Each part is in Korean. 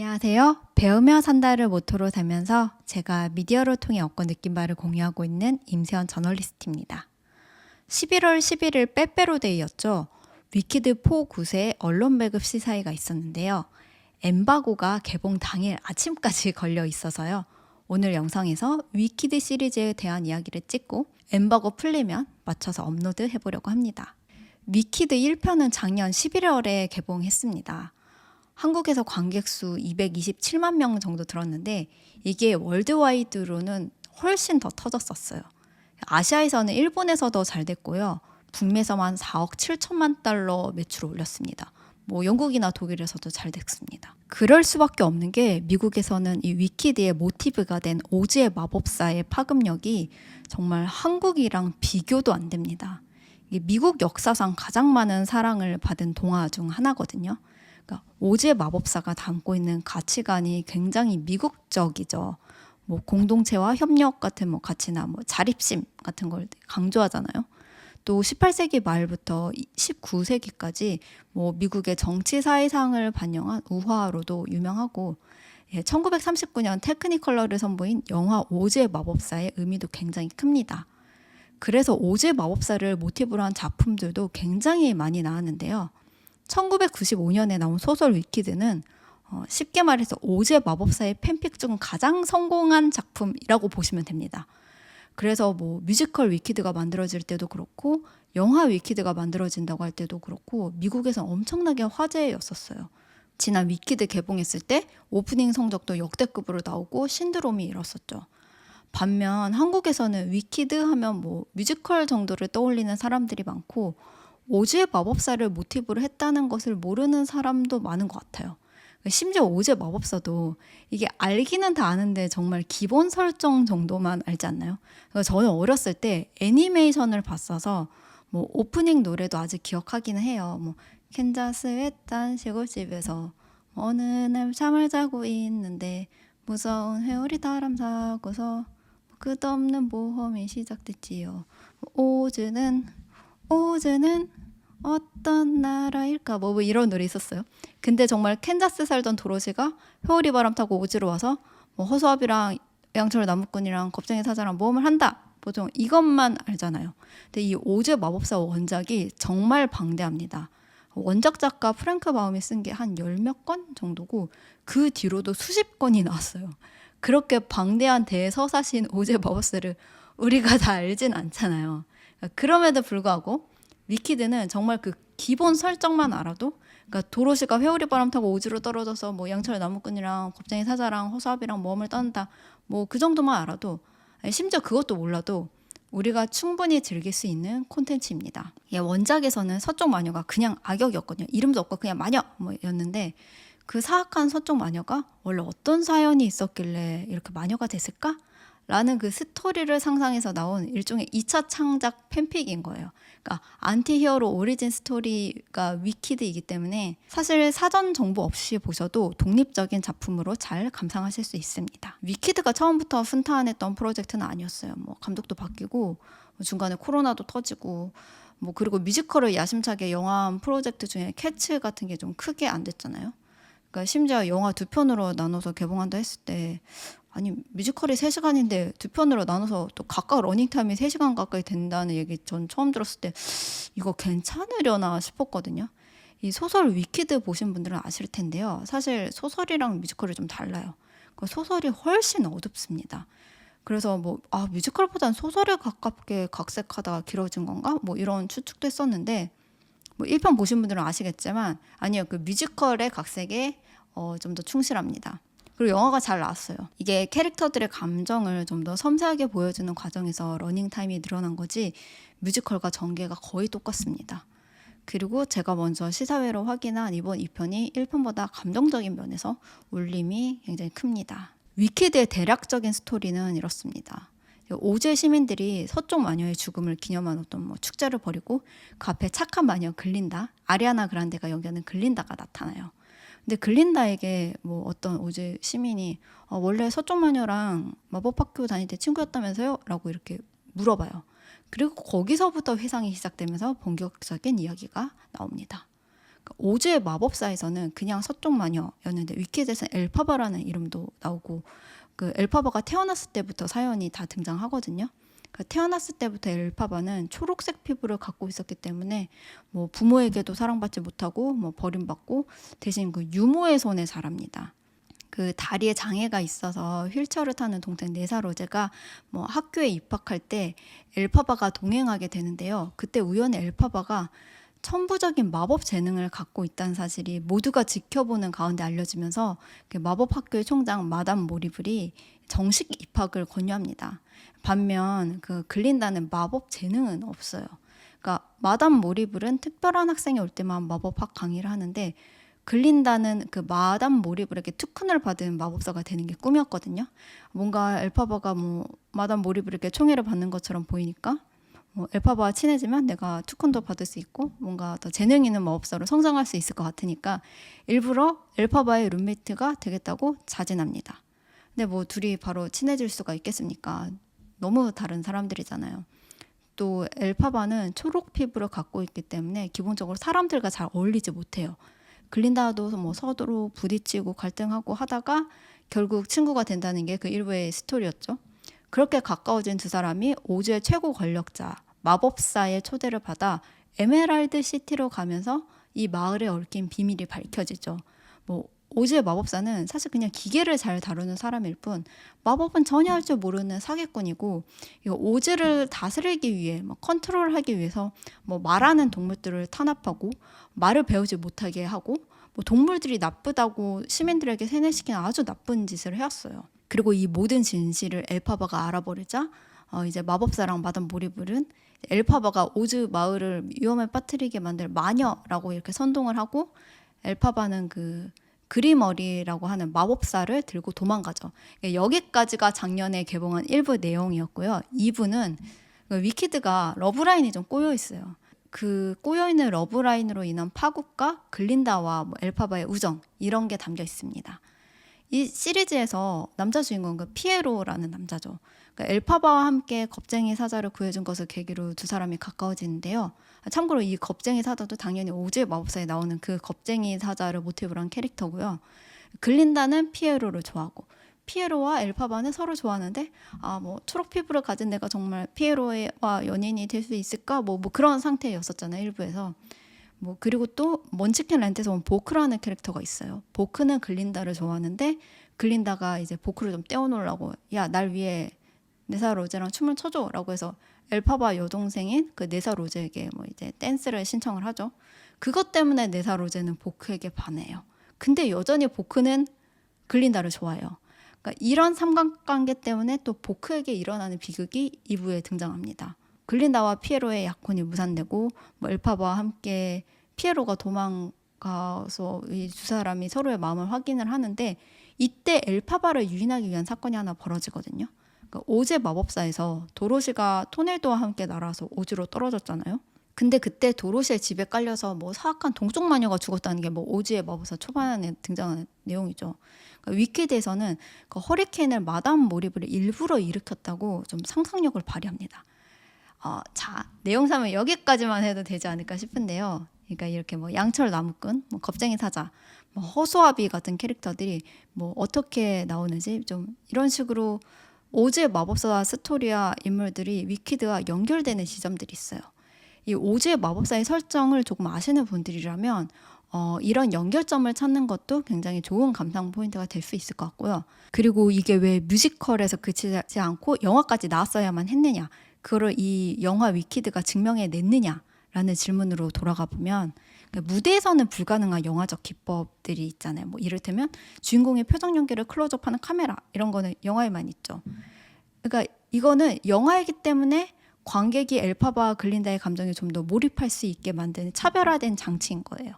안녕하세요. 배우며 산다를 모토로 살면서 제가 미디어를 통해 얻고 느낀 바를 공유하고 있는 임세원 저널리스트입니다. 11월 11일 빼빼로데이였죠. 위키드 포 9세 언론 배급 시사회가 있었는데요. 엠바고가 개봉 당일 아침까지 걸려 있어서요. 오늘 영상에서 위키드 시리즈에 대한 이야기를 찍고 엠바고 풀리면 맞춰서 업로드 해보려고 합니다. 위키드 1편은 작년 11월에 개봉했습니다. 한국에서 관객 수 227만 명 정도 들었는데 이게 월드와이드로는 훨씬 더 터졌었어요. 아시아에서는 일본에서 더 잘 됐고요. 북미에서만 4억 7천만 달러 매출을 올렸습니다. 뭐 영국이나 독일에서도 잘 됐습니다. 그럴 수밖에 없는 게 미국에서는 이 위키드의 모티브가 된 오즈의 마법사의 파급력이 정말 한국이랑 비교도 안 됩니다. 미국 역사상 가장 많은 사랑을 받은 동화 중 하나거든요. 그러니까 오즈의 마법사가 담고 있는 가치관이 굉장히 미국적이죠. 뭐 공동체와 협력 같은 뭐 가치나 뭐 자립심 같은 걸 강조하잖아요. 또 18세기 말부터 19세기까지 뭐 미국의 정치 사회상을 반영한 우화로도 유명하고 예, 1939년 테크니컬러를 선보인 영화 오즈의 마법사의 의미도 굉장히 큽니다. 그래서 오즈의 마법사를 모티브로 한 작품들도 굉장히 많이 나왔는데요. 1995년에 나온 소설 위키드는 어, 쉽게 말해서 오즈의 마법사의 팬픽 중 가장 성공한 작품이라고 보시면 됩니다. 그래서 뭐 뮤지컬 위키드가 만들어질 때도 그렇고 영화 위키드가 만들어진다고 할 때도 그렇고 미국에서 엄청나게 화제였었어요. 지난 위키드 개봉했을 때 오프닝 성적도 역대급으로 나오고 신드롬이 일었었죠. 반면 한국에서는 위키드 하면 뭐 뮤지컬 정도를 떠올리는 사람들이 많고 오즈의 마법사를 모티브로 했다는 것을 모르는 사람도 많은 것 같아요. 심지어 오즈의 마법사도 이게 알기는 다 아는데 정말 기본 설정 정도만 알지 않나요? 저는 어렸을 때 애니메이션을 봤어서 뭐 오프닝 노래도 아직 기억하기는 해요. 뭐 캔자스의 딴 시골집에서 어느 날 잠을 자고 있는데 무서운 회오리 다람 사고서 끝없는 모험이 시작됐지요. 오즈는 오즈는 어떤 나라일까 뭐, 뭐 이런 노래 있었어요. 근데 정말 캔자스 살던 도로시가 회오리 바람 타고 오즈로 와서 뭐 허수아비랑 양철 나무꾼이랑 겁쟁이 사자랑 모험을 한다. 보통 이것만 알잖아요. 근데 이 오즈 마법사 원작이 정말 방대합니다. 원작 작가 프랭크 바움이 쓴 게 한 열몇건 정도고 그 뒤로도 수십 건이 나왔어요. 그렇게 방대한 대서사신 오즈 마법사를 우리가 다 알진 않잖아요. 그럼에도 불구하고 위키드는 정말 그 기본 설정만 알아도 그러니까 도로시가 회오리 바람 타고 오즈로 떨어져서 뭐 양철 나무꾼이랑 겁쟁이 사자랑 허수아비랑 모험을 떠난다 뭐 그 정도만 알아도 심지어 그것도 몰라도 우리가 충분히 즐길 수 있는 콘텐츠입니다. 예, 원작에서는 서쪽 마녀가 그냥 악역이었거든요. 이름도 없고 그냥 마녀 뭐였는데 그 사악한 서쪽 마녀가 원래 어떤 사연이 있었길래 이렇게 마녀가 됐을까? 라는 그 스토리를 상상해서 나온 일종의 2차 창작 팬픽인 거예요. 그러니까 안티 히어로 오리진 스토리가 위키드이기 때문에 사실 사전 정보 없이 보셔도 독립적인 작품으로 잘 감상하실 수 있습니다. 위키드가 처음부터 순탄했던 프로젝트는 아니었어요. 뭐 감독도 바뀌고 뭐 중간에 코로나도 터지고 뭐 그리고 뮤지컬을 야심차게 영화한 프로젝트 중에 캐츠 같은 게 좀 크게 안 됐잖아요. 그러니까 심지어 영화 두 편으로 나눠서 개봉한다 했을 때 아니 뮤지컬이 3시간인데 두 편으로 나눠서 또 각각 러닝타임이 3시간 가까이 된다는 얘기 전 처음 들었을 때 이거 괜찮으려나 싶었거든요. 이 소설 위키드 보신 분들은 아실 텐데요. 사실 소설이랑 뮤지컬이 좀 달라요. 그 소설이 훨씬 어둡습니다. 그래서 뭐 아 뮤지컬보단 소설에 가깝게 각색하다가 길어진 건가? 뭐 이런 추측도 했었는데 뭐 1편 보신 분들은 아시겠지만 아니요. 그 뮤지컬의 각색에 어, 좀 더 충실합니다. 그리고 영화가 잘 나왔어요. 이게 캐릭터들의 감정을 좀 더 섬세하게 보여주는 과정에서 러닝 타임이 늘어난 거지 뮤지컬과 전개가 거의 똑같습니다. 그리고 제가 먼저 시사회로 확인한 이번 2편이 1편보다 감정적인 면에서 울림이 굉장히 큽니다. 위키드의 대략적인 스토리는 이렇습니다. 오제 시민들이 서쪽 마녀의 죽음을 기념한 어떤 뭐 축제를 벌이고 그 앞에 착한 마녀 글린다, 아리아나 그란데가 연기하는 글린다가 나타나요. 근데 글린다에게 뭐 어떤 오제 시민이 어, 원래 서쪽 마녀랑 마법학교 다닐 때 친구였다면서요? 라고 이렇게 물어봐요. 그리고 거기서부터 회상이 시작되면서 본격적인 이야기가 나옵니다. 오즈의 마법사에서는 그냥 서쪽 마녀였는데 위키드에서는 엘파바라는 이름도 나오고 그 엘파바가 태어났을 때부터 사연이 다 등장하거든요. 그 태어났을 때부터 엘파바는 초록색 피부를 갖고 있었기 때문에 뭐 부모에게도 사랑받지 못하고 뭐 버림받고 대신 그 유모의 손에 자랍니다. 그 다리에 장애가 있어서 휠체어를 타는 동생 네사 로제가 뭐 학교에 입학할 때 엘파바가 동행하게 되는데요. 그때 우연히 엘파바가 천부적인 마법 재능을 갖고 있다는 사실이 모두가 지켜보는 가운데 알려지면서 그 마법 학교의 총장 마담 모리블이 정식 입학을 권유합니다. 반면 그 글린다는 마법 재능은 없어요. 그러니까 마담 모리블은 특별한 학생이 올 때만 마법학 강의를 하는데 글린다는 그 마담 모리블에게 특훈을 받은 마법사가 되는 게 꿈이었거든요. 뭔가 엘파바가 뭐 마담 모리블에게 총애를 받는 것처럼 보이니까 뭐 엘파바와 친해지면 내가 특훈도 받을 수 있고 뭔가 더 재능 있는 마법사로 성장할 수 있을 것 같으니까 일부러 엘파바의 룸메이트가 되겠다고 자진합니다. 근데 뭐 둘이 바로 친해질 수가 있겠습니까? 너무 다른 사람들이잖아요. 또 엘파바는 초록 피부를 갖고 있기 때문에 기본적으로 사람들과 잘 어울리지 못해요. 글린다도 뭐 서로 부딪히고 갈등하고 하다가 결국 친구가 된다는 게 그 일부의 스토리였죠. 그렇게 가까워진 두 사람이 오즈의 최고 권력자 마법사의 초대를 받아 에메랄드 시티로 가면서 이 마을에 얽힌 비밀이 밝혀지죠. 뭐 오즈의 마법사는 사실 그냥 기계를 잘 다루는 사람일 뿐 마법은 전혀 할 줄 모르는 사기꾼이고 이거 오즈를 다스리기 위해 뭐 컨트롤하기 위해서 뭐 말하는 동물들을 탄압하고 말을 배우지 못하게 하고 뭐 동물들이 나쁘다고 시민들에게 세뇌시키는 아주 나쁜 짓을 해왔어요. 그리고 이 모든 진실을 엘파바가 알아버리자 어 이제 마법사랑 마담 모리블은 엘파바가 오즈 마을을 위험에 빠뜨리게 만들 마녀라고 이렇게 선동을 하고 엘파바는 그 그리머리라고 하는 마법사를 들고 도망가죠. 여기까지가 작년에 개봉한 1부 내용이었고요. 2부는 그 위키드가 러브라인이 좀 꼬여 있어요. 그 꼬여 있는 러브라인으로 인한 파국과 글린다와 뭐 엘파바의 우정 이런 게 담겨 있습니다. 이 시리즈에서 남자 주인공 그 피에로라는 남자죠. 그러니까 엘파바와 함께 겁쟁이 사자를 구해준 것을 계기로 두 사람이 가까워지는데요. 참고로 이 겁쟁이 사자도 당연히 오즈의 마법사에 나오는 그 겁쟁이 사자를 모티브로 한 캐릭터고요. 글린다는 피에로를 좋아하고 피에로와 엘파바는 서로 좋아하는데 아 뭐 초록 피부를 가진 내가 정말 피에로와 연인이 될 수 있을까 뭐, 뭐 그런 상태였었잖아요 일부에서 뭐 그리고 또 먼치킨 랜드에서 온 보크라는 캐릭터가 있어요 보크는 글린다를 좋아하는데 글린다가 이제 보크를 좀 떼어놓으려고 야 날 위해 네사 로제랑 춤을 춰줘라고 해서 엘파바 여동생인 그 네사 로제에게 뭐 이제 댄스를 신청을 하죠 그것 때문에 네사 로제는 보크에게 반해요 근데 여전히 보크는 글린다를 좋아해요 그러니까 이런 삼각관계 때문에 또 보크에게 일어나는 비극이 2부에 등장합니다. 글린다와 피에로의 약혼이 무산되고 뭐 엘파바와 함께 피에로가 도망가서 이 두 사람이 서로의 마음을 확인을 하는데 이때 엘파바를 유인하기 위한 사건이 하나 벌어지거든요. 그러니까 오제 마법사에서 도로시가 토네도와 함께 날아서 오즈로 떨어졌잖아요. 근데 그때 도로시의 집에 깔려서 뭐 사악한 동쪽 마녀가 죽었다는 게 뭐 오즈의 마법사 초반에 등장하는 내용이죠. 그러니까 위키드에서는 그 허리케인을 마담 모리블이 일부러 일으켰다고 좀 상상력을 발휘합니다. 어, 자 내용상은 여기까지만 해도 되지 않을까 싶은데요. 그러니까 이렇게 뭐 양철 나무꾼, 뭐 겁쟁이 사자, 뭐 허수아비 같은 캐릭터들이 뭐 어떻게 나오는지 좀 이런 식으로 오즈의 마법사 스토리와 인물들이 위키드와 연결되는 지점들이 있어요. 이 오즈의 마법사의 설정을 조금 아시는 분들이라면 어, 이런 연결점을 찾는 것도 굉장히 좋은 감상 포인트가 될 수 있을 것 같고요. 그리고 이게 왜 뮤지컬에서 그치지 않고 영화까지 나왔어야만 했느냐? 그거를 이 영화 위키드가 증명해 냈느냐 라는 질문으로 돌아가 보면 그러니까 무대에서는 불가능한 영화적 기법들이 있잖아요. 뭐 이를테면 주인공의 표정 연기를 클로즈업하는 카메라 이런 거는 영화에만 있죠. 그러니까 이거는 영화이기 때문에 관객이 엘파바와 글린다의 감정에 좀 더 몰입할 수 있게 만드는 차별화된 장치인 거예요.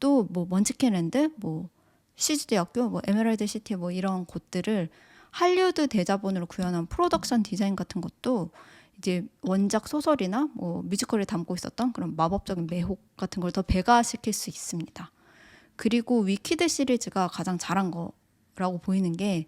또 뭐 먼치킨랜드, 뭐 시즈대학교, 뭐 에메랄드 시티 뭐 이런 곳들을 할리우드 대자본으로 구현한 프로덕션 디자인 같은 것도 이제 원작 소설이나 뭐 뮤지컬을 담고 있었던 그런 마법적인 매혹 같은 걸 더 배가시킬 수 있습니다. 그리고 위키드 시리즈가 가장 잘한 거라고 보이는 게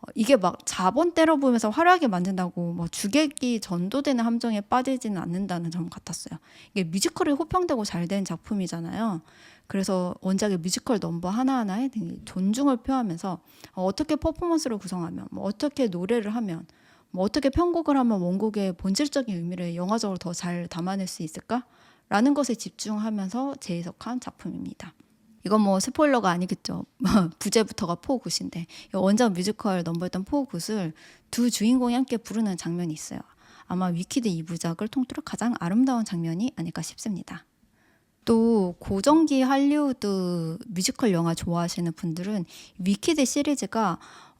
어, 이게 막 자본 때려부으면서 화려하게 만든다고 뭐 주객이 전도되는 함정에 빠지지는 않는다는 점 같았어요. 이게 뮤지컬이 호평되고 잘 된 작품이잖아요. 그래서 원작의 뮤지컬 넘버 하나하나에 존중을 표하면서 어, 어떻게 퍼포먼스를 구성하면, 뭐 어떻게 노래를 하면, 뭐 어떻게 편곡을 하면 원곡의 본질적인 의미를 영화적으로 더 잘 담아낼 수 있을까 라는 것에 집중하면서 재해석한 작품입니다. 이건 뭐 스포일러가 아니겠죠. 부제부터가 이 원작 뮤지컬 넘버였던 포굿을 두 주인공이 함께 부르는 장면이 있어요. 아마 위키드 2부작을 통틀어 가장 아름다운 장면이 아닐까 싶습니다. 또 고전기 할리우드 뮤지컬 영화 좋아하시는 분들은 위키드 시리즈가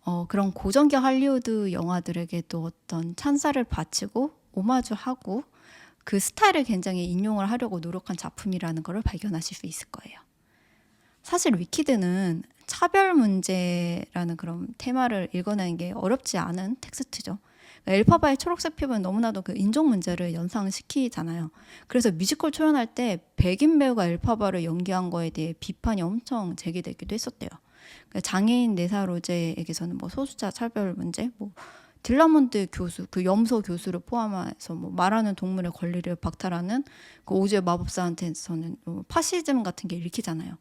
어, 그런 고전기 할리우드 영화들에게 또 어떤 찬사를 바치고 오마주하고 그 스타일을 굉장히 인용을 하려고 노력한 작품이라는 것을 발견하실 수 있을 거예요. 사실 위키드는 차별 문제라는 그런 테마를 읽어내는 게 어렵지 않은 텍스트죠. 그러니까 엘파바의 초록색 피부는 너무나도 그 인종 문제를 연상시키잖아요. 그래서 뮤지컬 초연할 때 백인 배우가 엘파바를 연기한 거에 대해 비판이 엄청 제기되기도 했었대요. 그러니까 장애인 네사 로제에게서는 뭐 소수자 차별 문제, 뭐 딜라몬드 교수, 그 염소 교수를 포함해서 뭐 말하는 동물의 권리를 박탈하는 그 오즈의 마법사한테서는 뭐 파시즘 같은 게 읽히잖아요.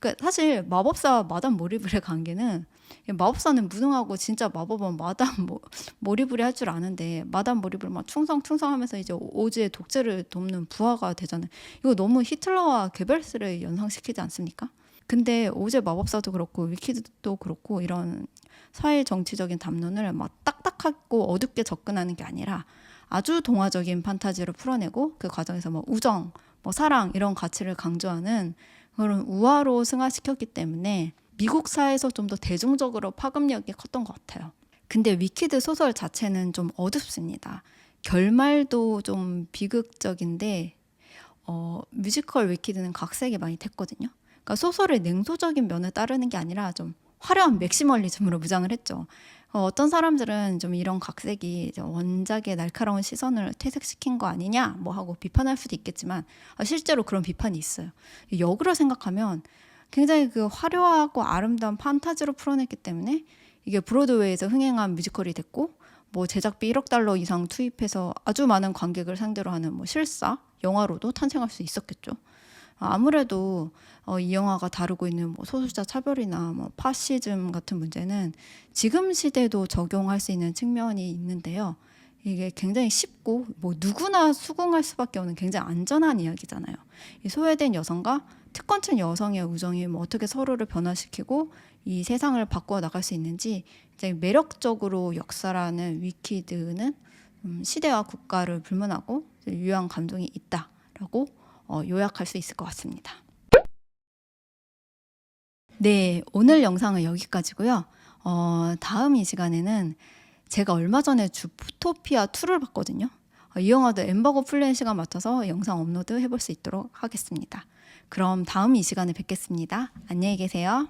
그러니까 사실 마법사 마담 모리블의 관계는 마법사는 무능하고 진짜 마법은 마담 모, 모리블이 할줄 아는데 마담 모리블 막 충성 충성하면서 이제 오즈의 독재를 돕는 부하가 되잖아요. 이거 너무 히틀러와 게벨스를 연상시키지 않습니까? 근데 오즈 마법사도 그렇고 위키드도 그렇고 이런 사회 정치적인 담론을 막 딱딱하고 어둡게 접근하는 게 아니라 아주 동화적인 판타지로 풀어내고 그 과정에서 뭐 우정, 뭐 사랑 이런 가치를 강조하는 그런 우화로 승화시켰기 때문에 미국 사회에서 좀 더 대중적으로 파급력이 컸던 것 같아요. 근데 위키드 소설 자체는 좀 어둡습니다. 결말도 좀 비극적인데 어, 뮤지컬 위키드는 각색이 많이 됐거든요. 그러니까 소설의 냉소적인 면을 따르는 게 아니라 좀 화려한 맥시멀리즘으로 무장을 했죠. 어, 어떤 사람들은 좀 이런 각색이 원작의 날카로운 시선을 퇴색시킨 거 아니냐 뭐 하고 비판할 수도 있겠지만 아, 실제로 그런 비판이 있어요. 역으로 생각하면 굉장히 그 화려하고 아름다운 판타지로 풀어냈기 때문에 이게 브로드웨이에서 흥행한 뮤지컬이 됐고 뭐 제작비 1억 달러 이상 투입해서 아주 많은 관객을 상대로 하는 뭐 실사 영화로도 탄생할 수 있었겠죠. 아무래도 어, 이 영화가 다루고 있는 뭐 소수자 차별이나 뭐 파시즘 같은 문제는 지금 시대도 적용할 수 있는 측면이 있는데요. 이게 굉장히 쉽고 뭐 누구나 수긍할 수밖에 없는 굉장히 안전한 이야기잖아요. 이 소외된 여성과 특권층 여성의 우정이 뭐 어떻게 서로를 변화시키고 이 세상을 바꾸어 나갈 수 있는지 굉장히 매력적으로 역사라는 위키드는 음, 시대와 국가를 불문하고 유효한 감동이 있다라고 어, 요약할 수 있을 것 같습니다. 네, 오늘 영상은 여기까지고요. 어, 다음 이 시간에는 제가 얼마 전에 주토피아 2를 봤거든요. 어, 이 영화도 엠버거 풀리는 시간 맞춰서 영상 업로드 해볼 수 있도록 하겠습니다. 그럼 다음 이 시간에 뵙겠습니다. 안녕히 계세요.